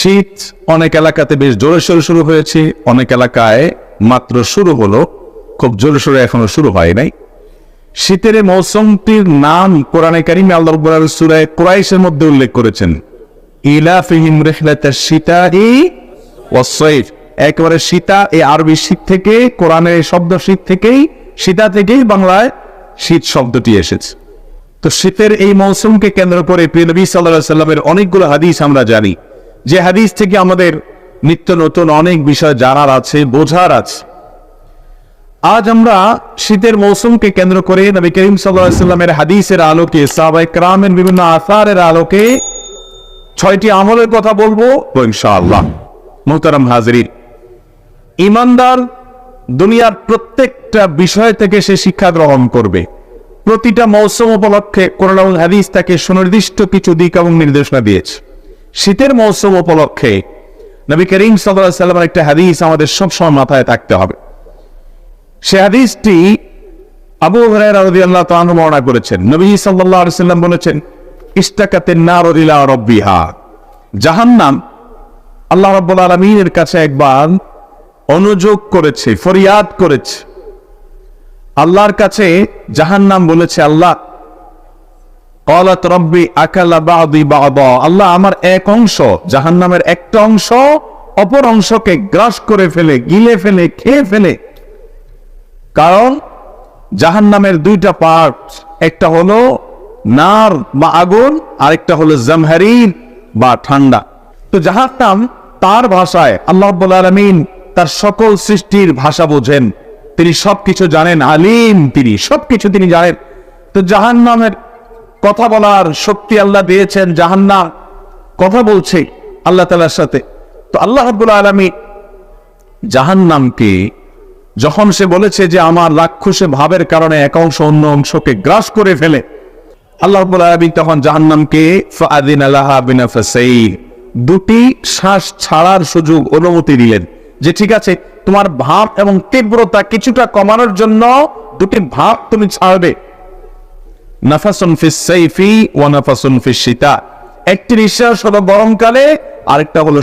শীত, অনেক এলাকাতে বেশ জোরে সোরে শুরু হয়েছে, অনেক এলাকায় মাত্র শুরু হলো, খুব জোরে সোরে এখনও শুরু হয় নাই। শীতের মৌসুমটির নাম কোরআনে কারিমে আল্লাহ সুরায় কুরাইশের মধ্যে উল্লেখ করেছেন, ইলাফিহিম রিহলাতাশ শিতাই ওয়াস-সাইফ একেবারে সীতা এই আরবি শীত থেকে, কোরআনের শব্দ শীত থেকেই সীতা থেকেই বাংলায় শীত শব্দটি এসেছে। তো শীতের এই মৌসুমকে কেন্দ্র করে প্রিয় নবী সাল্লাহ সাল্লামের অনেকগুলো হাদিস আমরা জানি। যে হাদিস থেকে আমাদের নিত্য নতুন অনেক বিষয় জানার আছে, বোঝার আছে। আজ আমরা শীতের মৌসুমকে কেন্দ্র করে নবী করিম সাল্লামের হাদিসের আলোকে সাহাবাই ক্রামের বিভিন্ন আসারের আলোকে ছয়টি আমলের কথা বলব, ইনশাআল্লাহ। মোহতারাম হাজরিন, ইমানদার দুনিয়ার প্রত্যেকটা বিষয় থেকে সে শিক্ষা গ্রহণ করবে। প্রতিটা মৌসুম উপলক্ষে কোরআন এবং হাদিস তাকে সুনির্দিষ্ট কিছু দিক এবং নির্দেশনা দিয়েছে। শীতের মৌসুম উপলক্ষে নবী করিম সাল্লাহ সাল্লামের একটা হাদিস আমাদের সবসময় মাথায় থাকতে হবে। সে হাদিসটি আবু তাআলা বর্ণনা করেছেন। নবী আলাইহি সাল্লাম বলেছেন ইস্তাকাতেন নার ইলা রাব্বিহা। জাহান্নাম আল্লাহ রাব্বুল আলামিনের কাছে একবার অনুযোগ করেছে, ফরিয়াদ করেছে। আল্লাহর কাছে জাহান্নাম বলেছে, আল্লাহ রব্বি আকালা বাদি বাবা আল্লাহ আমার এক অংশ জাহান নামের একটা অংশ, অপর অংশকে গ্রাস করে ফেলে, গিলে ফেলে, খেয়ে ফেলে। কারণ জাহান নামের দুইটা পার্ট একটা হলো নার বা আগুন, আরেকটা হলো জামহারিন বা ঠান্ডা। তো জাহান নাম তার ভাষায় আল্লাহ আলমিন তার সকল সৃষ্টির ভাষা বোঝেন। তিনি সবকিছু জানেন, আলিম তিনি, সবকিছু তিনি জানেন। তো জাহান নামের কথা বলার শক্তি আল্লাহ দিয়েছেন জাহান্নাম। কথা বলছে আল্লাহ তালার সাথে। তো আল্লাহ রাব্বুল আলামিন জাহান্নামকে যখন সে বলেছে যে আমার রাক্ষসে ভাবের কারণে এক অংশ অন্য অংশকে গ্রাস করে ফেলে, আল্লাহ আলামিন তখন জাহান্নামকে আলাহা বিনাফাসাইর দুটি শ্বাস ছাড়ার সুযোগ অনুমতি দিলেন যে ঠিক আছে, তোমার ভাব এবং তীব্রতা কিছুটা কমানোর জন্য দুটি ভাব তুমি ছাড়বে। নাফাসুন ফিস সাইফি ওয়া নাফাসুন ফিস শীতা। একটি নিঃশ্বাস হলো গরমকালে, আরেকটা হলো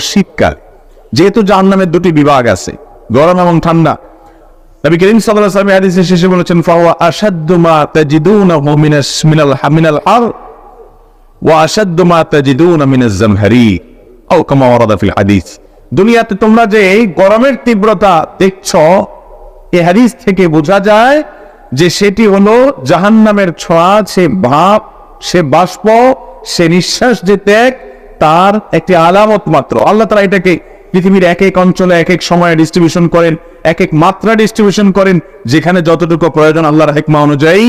যেহেতু জাহান্নামের দুটি বিভাগ আছে, গরম এবং ঠান্ডা। নবী করিম সাল্লাল্লাহু আলাইহি শেষে বলেছেন ফাওয়া আশাদ্দু মা মিনাস, মিনাল আর ওয়া আশাদ্দু মা তাজিদুনা মিনাজ জামহারি, আও কামা ওয়ারাদা ফিল হাদিস। দুনিয়াতে তোমরা যে গরমের তীব্রতা দেখছ এই হাদিস থেকে বোঝা যায় যে সেটি হলো জাহান্নামের ছোঁয়া, সে ভাব সে বাষ্প, সে নিঃশ্বাস যে ত্যাগ, তার একটি আলামত মাত্র। আল্লাহ তারা এটাকে পৃথিবীর এক এক অঞ্চলে এক এক সময়ে ডিস্ট্রিবিউশন করেন এক এক মাত্রা ডিস্ট্রিবিউশন করেন, যেখানে যতটুকু প্রয়োজন আল্লাহর হেকমা অনুযায়ী।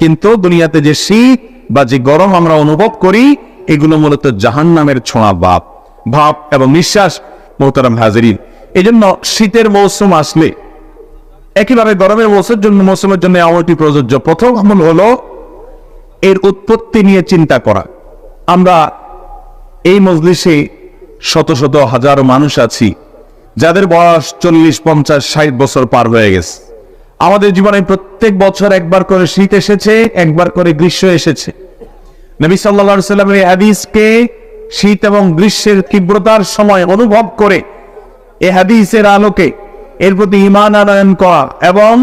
কিন্তু দুনিয়াতে যে শীত বা যে গরম আমরা অনুভব করি, এগুলো মূলত জাহান্নামের ছোঁয়া ভাব ভাব এবং নিঃশ্বাস, মোহতারাম হাজারিন। এই জন্য শীতের মৌসুম আসলে একইভাবে গরমের মৌসুমের জন্য মৌসুমের জন্য আমলটি প্রযোজ্য। প্রথম আমল হলো এর উৎপত্তি নিয়ে চিন্তা করা। আমরা এই মজলিসে শত শত হাজারো মানুষ আছি, যাদের বয়স চল্লিশ, পঞ্চাশ, ষাট বছর পার হয়ে গেছে। আমাদের জীবনে প্রত্যেক বছর একবার করে শীত এসেছে, একবার করে গ্রীষ্ম এসেছে। নবী সাল্লা সাল্লামের এই হাদিসকে শীত এবং গ্রীষ্মের তীব্রতার সময় অনুভব করে এ হাদিসের আলোকে এর প্রতি ইমান আনয়ন করা এবং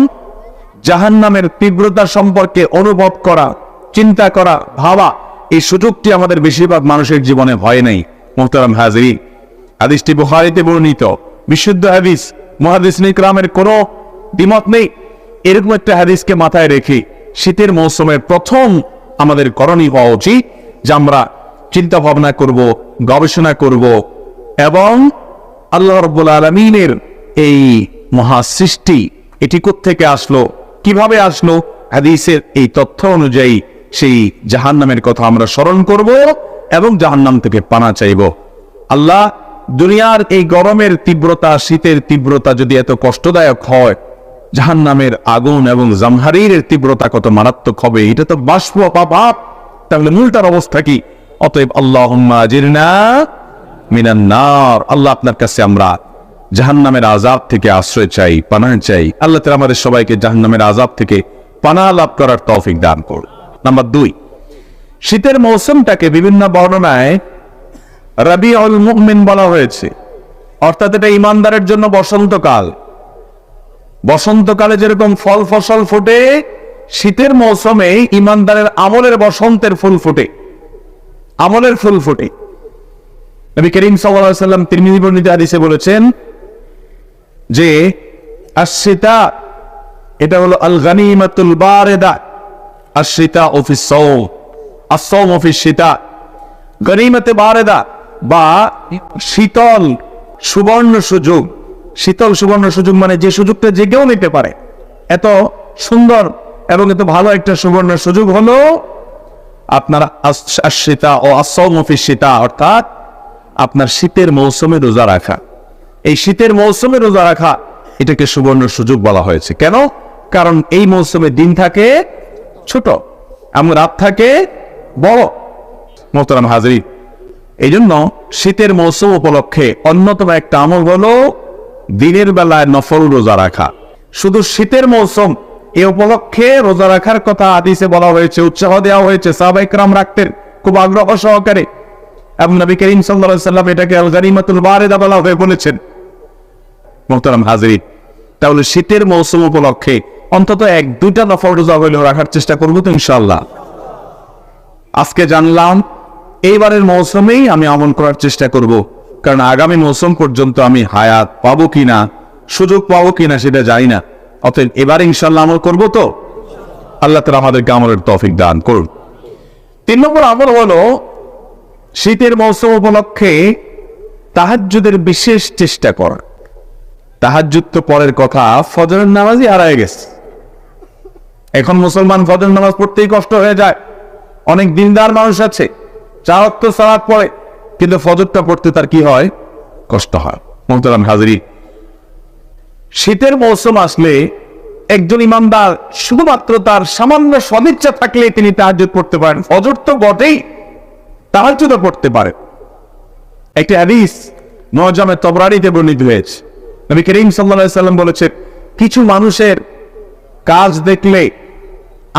জাহান্নামের তীব্রতা সম্পর্কে অনুভব করা, চিন্তা করা, ভাবা, এই সুযোগটি আমাদের বেশিরভাগ মানুষের জীবনে হয় নাই, মোহতারাম হাজরি। হাদিসটি বুখারিতে বর্ণিত। বিশুদ্ধ হাদিস মহাদিস নিকরামের কোনো দ্বিমত নেই। এরকম একটা হাদিসকে মাথায় রেখে শীতের মৌসুমের প্রথম আমাদের করণীয় হওয়া উচিত, যে আমরা চিন্তা ভাবনা করব, গবেষণা করব এবং আল্লাহ রব্বুল আলমিনের এই মহা সৃষ্টি এটি থেকে আসলো? কীভাবে আসলো? হাদিসের এই তথ্য অনুযায়ী সেই জাহান্নামের কথা আমরা স্মরণ করব এবং জাহান্নাম থেকে পানা চাইব। আল্লাহ দুনিয়ার এই গরমের তীব্রতা, শীতের তীব্রতা যদি এত কষ্টদায়ক হয়, জাহান্নামের আগুন এবং জামহারির তীব্রতা কত মারাত্মক হবে, এটা তো বাষ্প ভাব তাহলে মূলটার অবস্থা কি? অতএব আল্লাহ মিনান্নার আল্লাহ আপনার কাছে আমরা জাহান্নামের আজাব থেকে আশ্রয় চাই পানা চাই। আল্লাহ তালা আমাদের সবাইকে জাহান্নামের আজাব থেকে পানা লাভ করার তৌফিক দান করুন। নাম্বার দুই, শীতের মৌসুমটাকে বিভিন্ন বর্ণনায় রবি অল মুমিন বলা হয়েছে। অর্থাৎ এটা ইমানদারের জন্য বসন্তকাল। বসন্তকালে যেরকম ফল ফসল ফোটে, শীতের মৌসুমে ইমানদারের আমলের বসন্তের ফুল ফোটে। আমলের ফুল ফোটে। নবী করিম সাল্লাম তিরমিজি বর্ণিত হাদিসে বলেছেন যে আশ্রিতা এটা হলো আল গানিমাতুল বারেদা আশ্রিতা অফিস সৌম আসৌম অফিস শীতা গনিমতে বারেদা বা শীতল সুবর্ণ সুযোগ। শীতল সুবর্ণ সুযোগ মানে যে সুযোগটা যে কেউ নিতে পারে। এত সুন্দর এবং এত ভালো একটা সুবর্ণ সুযোগ হলো আপনার আশ্রিতা ও ও অফিস সীতা, অর্থাৎ আপনার শীতের মৌসুমে রোজা রাখা। এই শীতের মৌসুমে রোজা রাখা, এটাকে সুবর্ণ সুযোগ বলা হয়েছে। কেন? কারণ এই মৌসুমে দিন থাকে ছোট, এবং রাত থাকে বড়। মোহতারাম হাজরি এই জন্য শীতের মৌসুম উপলক্ষে অন্যতম একটা আমল হলো দিনের বেলায় নফল রোজা রাখা। শুধু শীতের মৌসুম, এ উপলক্ষে রোজা রাখার কথা আদিসে বলা হয়েছে, উৎসাহ দেওয়া হয়েছে সাহবাইকরাম রাখতেন খুব আগ্রহ সহকারে। এবং নবী করিম সাল্লাল্লাহু সাল্লাম এটাকে আল গানিমাতুল বারেদা বলা হয়ে বলেছেন। মোহতারাম হাজরি। তাহলে শীতের মৌসুম উপলক্ষে অন্তত এক, দুইটা নফল রোজা হইলেও রাখার চেষ্টা করব তো ইনশাল্লাহ আজকে জানলাম, এইবারের মৌসুমেই আমি আমল করার চেষ্টা করব। কারণ আগামী মৌসুম পর্যন্ত আমি হায়াত পাবো কিনা, সুযোগ পাবো কিনা সেটা জানি না। অতএব এবার ইনশাল্লাহ আমল করব তো। আল্লাহ তালা আমাদেরকে আমলের তৌফিক দান করুন। তিন নম্বর আমল হলো, শীতের মৌসুম উপলক্ষে তাহাজ্জুদের বিশেষ চেষ্টা করা। তাহাজ্জুদ তো পরের কথা, ফজরের নামাজই হারায় গেছে। এখন মুসলমান ফজর নামাজ পড়তেই কষ্ট হয়ে যায়। অনেক দিনদার মানুষ আছে চার অক্ত সালাদ পড়ে, কিন্তু ফজরটা পড়তে তার কি হয়? কষ্ট হয়। মোহতারাম হাজরি, শীতের মৌসুম আসলে একজন ইমানদার শুধুমাত্র তার সামান্য সদিচ্ছা থাকলে তিনি তাহাজ্জুদ পড়তে পারেন। ফজর তো বটেই, তাহাজ্জুদও পড়তে পারেন একটি হাদিস নজামে তবরারিতে বর্ণিত হয়েছে নবী করিম সাল্লাম বলেছেন কিছু মানুষের কাজ দেখলে,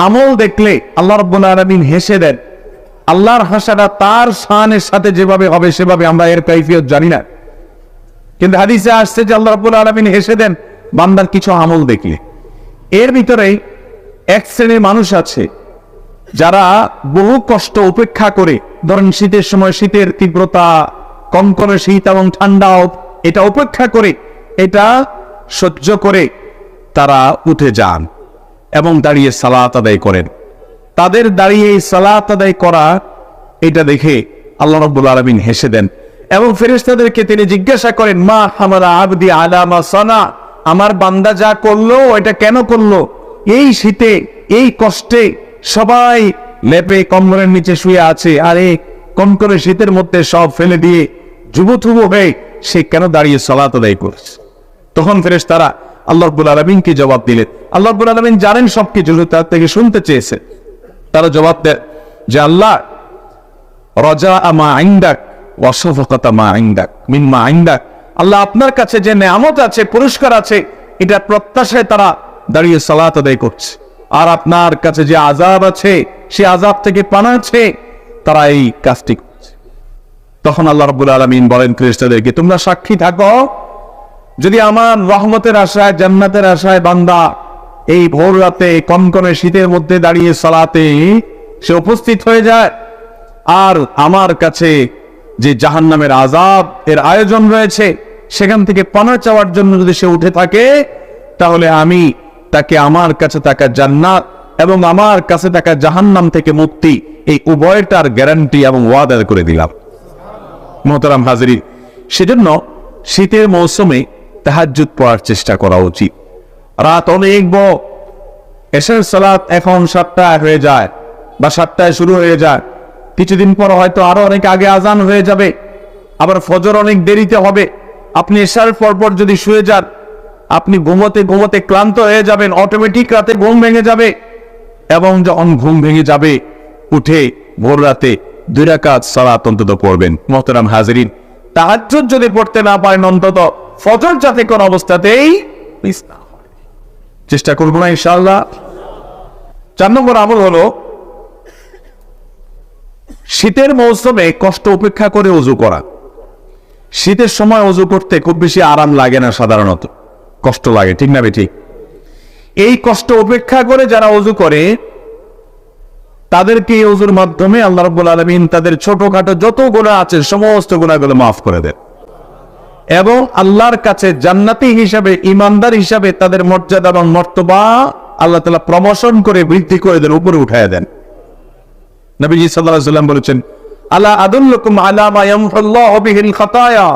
আমল দেখলে আল্লাহ রব্বুল আলামিন হেসে দেন। আল্লাহর হাসাটা তার শানের সাথে যেভাবে হবে, সেভাবে আমরা এর কাইফিয়ত জানি না। কিন্তু হাদিসে আসছে যে আল্লাহ রব্বুল আলামিন হেসে দেন, বান্দার কিছু আমল দেখলে। এর ভিতরে এক শ্রেণির মানুষ আছে, যারা বহু কষ্ট উপেক্ষা করে, ধরেন শীতের সময় শীতের তীব্রতা কনকনে শীত এবং ঠান্ডা, এটা উপেক্ষা করে এটা সহ্য করে তারা উঠে যান এবং দাঁড়িয়ে সালাত আদায় করেন। তাদের দাঁড়িয়ে সালাত আদায় করা এটা দেখে আল্লাহ রব্বুল আলমিন হেসে দেন এবং ফেরেশতাদেরকে তিনি জিজ্ঞাসা করেন, মা হামারা আবদি আলামা সনা? আমার বান্দা যা করল এটা কেন করল? এই শীতে, এই কষ্টে সবাই লেপে কম্বলের নিচে শুয়ে আছে, আরে কম করে শীতের মধ্যে সব ফেলে দিয়ে যুবথুবু হয়ে সে কেন দাঁড়িয়ে সলাত আদায় করছে? তখন ফেরেস তারা আল্লাহ রব্বুল আলমিনকে জবাব দিলেন। আল্লাহ রব্বুল আলমিন জানেন সবকিছু তার থেকে শুনতে চেয়েছে। তারা জবাব দেয় যে, আল্লাহ রজা আমা আইন্দাক অসফকতা মা আইন্দাক মিন মা আইন্দাক আল্লাহ আপনার কাছে যে নেয়ামত আছে, পুরস্কার আছে এটা প্রত্যাশায় তারা দাঁড়িয়ে সালাত আদায় করছে। আর আপনার কাছে যে আজাব আছে, সে আজাব থেকে পানা আছে, তারা এই কাজটি করছে। তখন আল্লাহ রব্বুল আলমিন বলেন খ্রিস্টাদেরকে তোমরা সাক্ষী থাকো। যদি আমার রহমতের আশায়, জান্নাতের আশায় বান্দা এই ভোর রাতে কনকনে শীতের মধ্যে দাঁড়িয়ে সালাতে সে উপস্থিত হয়ে যায়। আর আমার কাছে যে জাহান্নামের আজাব এর আয়োজন রয়েছে, সেখান থেকে পানা চাওয়ার জন্য যদি সে উঠে থাকে, তাহলে আমি তাকে আমার কাছে থাকা জান্নাত এবং আমার কাছে থাকা জাহান্নাম থেকে মুক্তি এই উভয়টার গ্যারান্টি এবং ওয়াদা করে দিলাম। মোহতারাম হাজরি, সেজন্য শীতের মৌসুমে তাহাজ্জুদ পড়ার চেষ্টা করা উচিত। রাত অনেক বড়। এসের সালাত এখন সাতটায় হয়ে যায় বা সাতটায় শুরু হয়ে যায়। কিছুদিন পর হয়তো আরও অনেক আগে আজান হয়ে যাবে। আবার ফজর অনেক দেরিতে হবে। আপনি এসার পর পর যদি শুয়ে যান, আপনি ঘুমোতে ঘুমোতে ক্লান্ত হয়ে যাবেন অটোমেটিক রাতে ঘুম ভেঙে যাবে। এবং যখন ঘুম ভেঙে যাবে, উঠে ভোর রাতে দুই রাকাত সালাত অন্তত পড়বেন। মোহতারাম হাজরিন, তাহাজ্জুদ যদি পড়তে না পারেন অন্তত ফজর যাতে কোন অবস্থাতেই মিস না হয়। চেষ্টা করব না ইনশাল্লাহ চার নম্বর আমল হলো, শীতের মৌসুমে কষ্ট উপেক্ষা করে অজু করা। শীতের সময় অজু করতে খুব বেশি আরাম লাগে না সাধারণত। কষ্ট লাগে, ঠিক না ঠিক এই কষ্ট উপেক্ষা করে যারা অজু করে, তাদেরকে এই অজুর মাধ্যমে আল্লাহ রাব্বুল আলামিন তাদের ছোটখাটো যত গুণা আছে, সমস্ত গুণাগুলো মাফ করে দেন। এবং আল্লাহর কাছে জান্নাতি হিসাবে, ইমানদার হিসাবে তাদের মর্যাদা এবং মর্তবা আল্লাহ তালা প্রমোশন করে বৃদ্ধি করে দেন, উপরে উঠায় দেন। নবীজি সাল্লাহ সাল্লাম বলেছেন আল্লাহ আদুল্লকুম আলামায়ামহিল খতায়া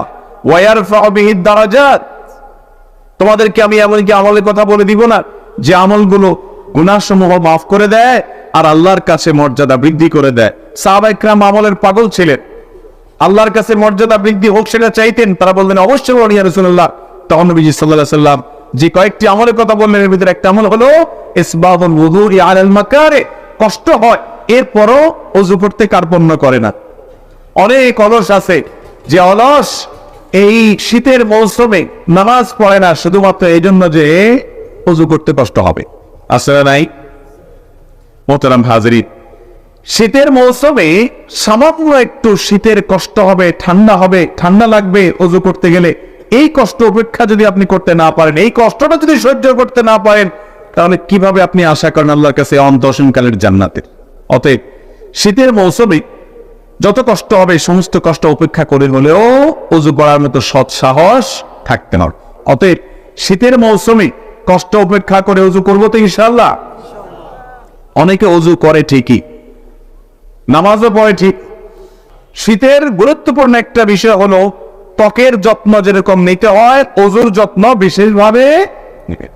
তোমাদেরকে আমি এমনকি আমলের কথা বলে দিব না, যে আমলগুলো গুণাসমূহ মাফ করে দেয় আর আল্লাহর কাছে মর্যাদা বৃদ্ধি করে দেয়। সাহাবাইকরাম আমলের পাগল ছিলেন। আল্লাহর কাছে মর্যাদা বৃদ্ধি হোক সেটা চাইতেন, তারা বললেন অবশ্যই বলেন ইয়া রাসূলুল্লাহ। তখন নবীজি সাল্লাল্লাহু সাল্লাম যে কয়েকটি আমলের কথা বললেন, এর ভিতরে একটা আমল হলো ইসবাবুল ওযুই আলাল মাকারে। কষ্ট হয়, এরপরও ওযু করতে কার্পণ্য করে না। অনেক অলস আছে, যে অলস এই শীতের মৌসুমে নামাজ পড়ে না, শুধুমাত্র এই জন্য যে অজু করতে কষ্ট হবে। আসলে নাই? মোহতারাম হাজরিন শীতের মৌসুমে সামান্য একটু শীতের কষ্ট হবে, ঠান্ডা হবে, ঠান্ডা লাগবে অজু করতে গেলে। এই কষ্ট উপেক্ষা যদি আপনি করতে না পারেন, এই কষ্টটা যদি সহ্য করতে না পারেন, তাহলে কীভাবে আপনি আশা করেন আল্লাহর কাছে অন্তসীমকালের জান্নাতের অতএব শীতের মৌসুমে যত কষ্ট হবে, সমস্ত কষ্ট উপেক্ষা করে হলেও অজু করার মতো সৎ সাহস থাকতে হবে। অতএব শীতের মৌসুমে কষ্ট উপেক্ষা করে অজু করব তো ইনশাল্লাহ অনেকে অজু করে ঠিকই নামাজও পড়ে ঠিক। শীতের গুরুত্বপূর্ণ একটা বিষয় হলো, ত্বকের যত্ন যেরকম নিতে হয় অজুর যত্ন বিশেষভাবে নিবে।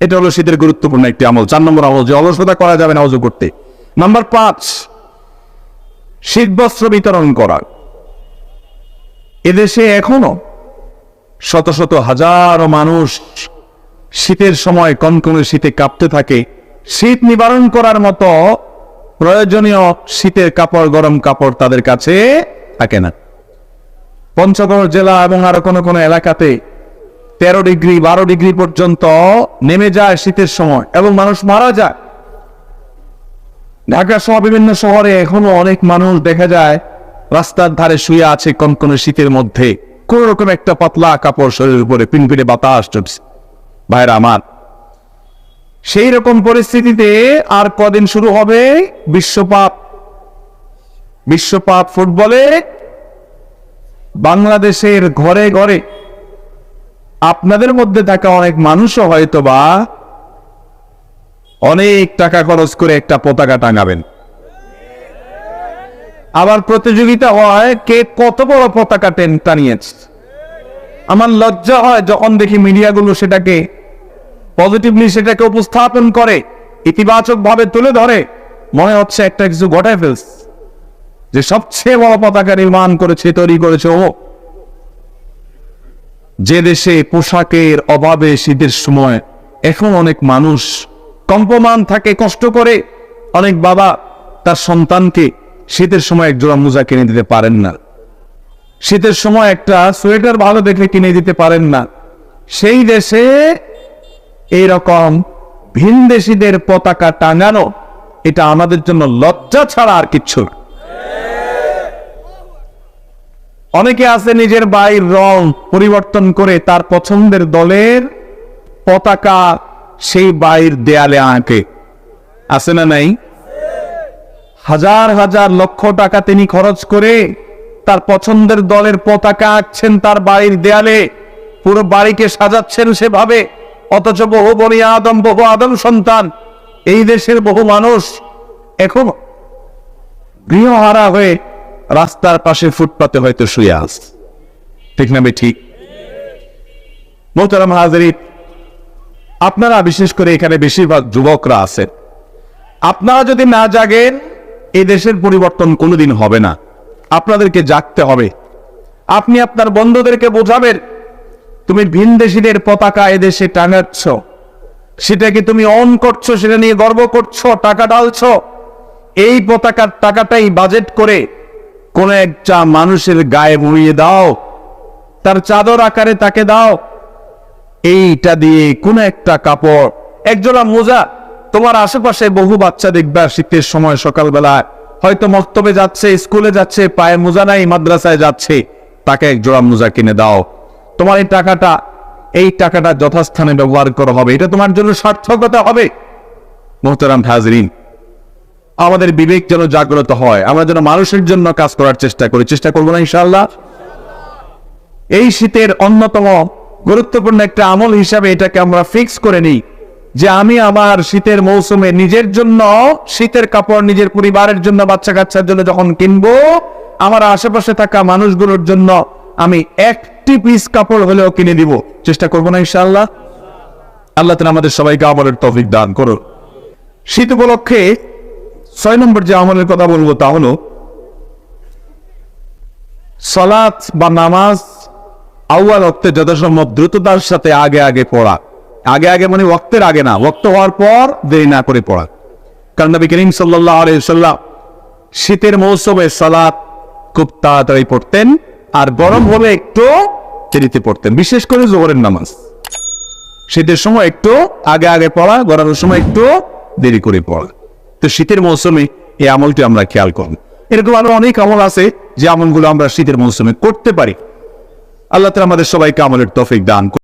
এটা হলো শীতের গুরুত্বপূর্ণ একটি আমল। চার নম্বর আমল, যে অলসতা করা যাবে না অজু করতে। নাম্বার পাঁচ, শীত বস্ত্র বিতরণ করা। এদেশে এখনও শত শত হাজারো মানুষ শীতের সময় কনকনে শীতে কাঁপতে থাকে। শীত নিবারণ করার মতো প্রয়োজনীয় শীতের কাপড়, গরম কাপড় তাদের কাছে থাকে না। পঞ্চগড় জেলা এবং আরও কোনো কোনো এলাকাতে তেরো ডিগ্রি, বারো ডিগ্রি পর্যন্ত নেমে যায় শীতের সময় এবং মানুষ মারা যায়। ঢাকা সহ বিভিন্ন শহরে এখনও অনেক মানুষ দেখা যায় রাস্তার ধারে শুয়ে আছে কনকনে শীতের মধ্যে। কোন রকম একটা পাতলা কাপড় শরীরের উপরে পিনপিনে বাতাস চলছে ভাইরা আমার সেই রকম পরিস্থিতিতে আর কদিন শুরু হবে বিশ্বপাপ বিশ্বপাপ ফুটবলে বাংলাদেশের ঘরে ঘরে আপনাদের মধ্যে থাকা অনেক মানুষও হয়তো বা অনেক টাকা খরচ করে একটা পতাকা টাঙাবেন। আবার প্রতিযোগিতা হয় কে কত বড় পতাকা টেন টানিয়েছে। আমার লজ্জা হয় যখন দেখি মিডিয়াগুলো সেটাকে পজিটিভলি সেটাকে উপস্থাপন করে ইতিবাচক ভাবে তুলে ধরে, মনে হচ্ছে একটা কিছু ঘটায় ফেলস যে সবচেয়ে বড় পতাকা নির্মাণ করেছে, তৈরি করেছে ও। যে দেশে পোশাকের অভাবে শীতের সময় এখন অনেক মানুষ কম্পমান থাকে, কষ্ট করে, অনেক বাবা তার সন্তানকে শীতের সময় একজোড়া মোজা কিনে দিতে পারেন না। শীতের সময় একটা সোয়েটার ভালো দেখে কিনে দিতে পারেন না। সেই দেশে এইরকম ভিনদেশীদের পতাকা টাঙানো, এটা আমাদের জন্য লজ্জা ছাড়া আর কিচ্ছু। অনেকে আছে নিজের বাইর রং পরিবর্তন করে তার পছন্দের দলের পতাকা সেই বাইর দেয়ালে আঁকে। আছে না নাই? হাজার হাজার লক্ষ টাকা তিনি খরচ করে তার পছন্দের দলের পতাকা আঁকছেন তার বাড়ির দেয়ালে। পুরো বাড়িকে সাজাচ্ছেন সেভাবে। অথচ বহু বনি আদম, বহু আদম সন্তান, এই দেশের বহু মানুষ এখন গৃহহারা হয়ে রাস্তার পাশে ফুটপাতে হয়তো শুয়ে আস ঠিক না ঠিক? মোহতারাম হাজারি, আপনারা বিশেষ করে এখানে বেশিরভাগ যুবকরা আছেন। আপনারা যদি না জাগেন, এই দেশের পরিবর্তন কোনোদিন হবে না। আপনাদেরকে জাগতে হবে। আপনি আপনার বন্ধুদেরকে বোঝাবেন তুমি ভিন ভিনদেশীদের পতাকা এদেশে টাঙাচ্ছ। সেটাকে তুমি অন করছ, সেটা নিয়ে গর্ব করছ, টাকা ডালছ এই পতাকার টাকাটাই বাজেট করে কোন একটা মানুষের গায়ে মুড়িয়ে দাও, তার চাদর আকারে তাকে দাও। এইটা দিয়ে কোন একটা কাপড়, একজোড়া মোজা, তোমার আশেপাশে বহু বাচ্চা দেখবা শীতের সময় সকালবেলা হয়তো মক্তবে যাচ্ছে, স্কুলে যাচ্ছে, পায়ে মোজা নাই, মাদ্রাসায় যাচ্ছে, তাকে এক জোড়া মোজা কিনে দাও। তোমার এই টাকাটা এই টাকাটা যথাস্থানে ব্যবহার করা হবে। এটা তোমার জন্য সার্থকতা হবে। মোহতারাম হাজরিন, আমাদের বিবেক যেন জাগ্রত হয়। আমরা যেন মানুষের জন্য কাজ করার চেষ্টা করি। চেষ্টা করব না ইনশাল্লাহ এই শীতের অন্যতম গুরুত্বপূর্ণ একটা আমল হিসাবে এটাকে আমরা ফিক্স করে নিই যে আমি আমার শীতের মৌসুমে নিজের জন্য, শীতের কাপড় নিজের পরিবারের জন্য বাচ্চা কাচ্চার জন্য যখন কিনবো, আমার আশেপাশে থাকা মানুষগুলোর জন্য আমি একটি পিস কাপড় হলেও কিনে দিব। চেষ্টা করব না ইনশাআল্লাহ। আল্লাহ তালা আমাদের সবাইকে আমলের তৌফিক দান করুন শীত উপলক্ষে ছয় নম্বর যে আমলের কথা বলব তা হলো সলাৎ বা নামাজ আউয়াল অক্তে যথাসম্ভব দ্রুততার সাথে আগে আগে পড়া। আগে আগে মানে ওক্তের আগে না ওক্ত হওয়ার পর দেরি না করে পড়া। কারণ নবী করিম সাল্লাহ আলাইসাল্লাম শীতের মৌসুমে সালাত খুব তাড়াতাড়ি পড়তেন। আর গরম হলে একটু দেরিতে পড়তেন, বিশেষ করে জোহরের নামাজ। শীতের সময় একটু আগে আগে পড়া, গরমের সময় একটু দেরি করে পড়া। তো শীতের মৌসুমে এই আমলটি আমরা খেয়াল করব। এরকম আরও অনেক আমল আছে যে আমলগুলো আমরা শীতের মৌসুমে করতে পারি। আল্লাহ তালা আমাদের সবাইকে আমলের তফিক দান।